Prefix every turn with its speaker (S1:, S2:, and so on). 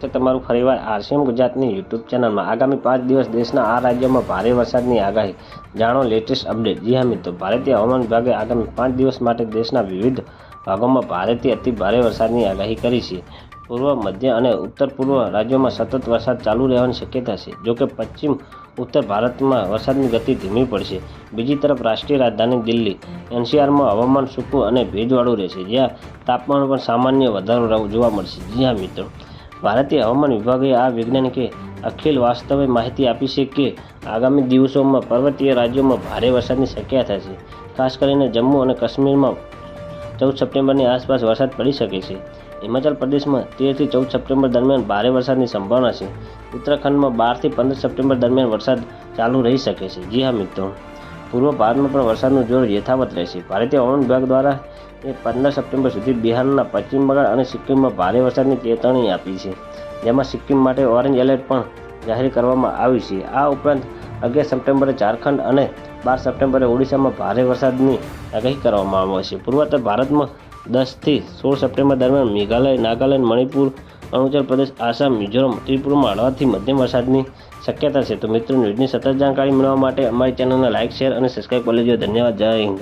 S1: છે તમારું ફરીવાર આરસીએમ ગુજરાતની યુટ્યુબ ચેનલમાં આગામી પાંચ દિવસ દેશના આ રાજ્યોમાં ભારે વરસાદની આગાહી. જાણો લેટેસ્ટ અપડેટ. જી હા મિત્રો, ભારતીય હવામાન વિભાગે આગામી પાંચ દિવસ માટે દેશના વિવિધ ભાગોમાં ભારેથી અતિ ભારે વરસાદની આગાહી કરી છે. પૂર્વ, મધ્ય અને ઉત્તર પૂર્વ રાજ્યોમાં સતત વરસાદ ચાલુ રહેવાની શક્યતા છે જોકે પશ્ચિમ ઉત્તર ભારતમાં વરસાદની ગતિ ધીમી પડશે. બીજી તરફ રાષ્ટ્રીય રાજધાની દિલ્હી, એનસીઆરમાં હવામાન સૂકું અને ભેજવાળું રહેશે. જ્યાં તાપમાન પણ સામાન્ય વધારો જોવા મળશે. જી હા મિત્રો ભારતીય હવામાન વિભાગે આ વૈજ્ઞાનિકે અખિલ વાસ્તવે માહિતી આપી છે કે આગામી દિવસોમાં પર્વતીય રાજ્યોમાં ભારે વરસાદની શક્યતા છે. ખાસ કરીને જમ્મુ અને કાશ્મીરમાં ચૌદ સપ્ટેમ્બરની આસપાસ વરસાદ પડી શકે છે. હિમાચલ પ્રદેશમાં તેરથી ચૌદ સપ્ટેમ્બર દરમિયાન ભારે વરસાદની સંભાવના છે. ઉત્તરાખંડમાં બારથી પંદર સપ્ટેમ્બર દરમિયાન વરસાદ ચાલુ રહી શકે છે. જી હા, મિત્રો. પૂર્વ ભારતમાં પણ વરસાદનું જોર યથાવત રહેશે. ભારતીય હવામાન વિભાગ દ્વારા એ પંદર સપ્ટેમ્બર સુધી બિહારના પશ્ચિમ બંગાળ અને સિક્કિમમાં ભારે વરસાદની ચેતવણી આપી છે. જેમાં સિક્કિમ માટે ઓરેન્જ એલર્ટ પણ જાહેર કરવામાં આવી છે. આ ઉપરાંત અગિયાર સપ્ટેમ્બરે ઝારખંડ અને બાર સપ્ટેમ્બરે ઓડિશામાં ભારે વરસાદની આગાહી કરવામાં આવી છે. પૂર્વોત્તર ભારતમાં દસથી સોળ સપ્ટેમ્બર દરમિયાન મેઘાલય, નાગાલેન્ડ, મણિપુર, અરુણાચલ પ્રદેશ, આસામ, મિઝોરમ, ત્રિપુરામાં હળવાથી મધ્યમ વરસાદની શક્યતા છે. તો મિત્રો, ન્યૂઝની સતત જાણકારી મેળવવા માટે અમારી ચેનલને લાઇક, શેર અને સબસ્ક્રાઈબ કરી લેજો. ધન્યવાદ. જય હિન્દ.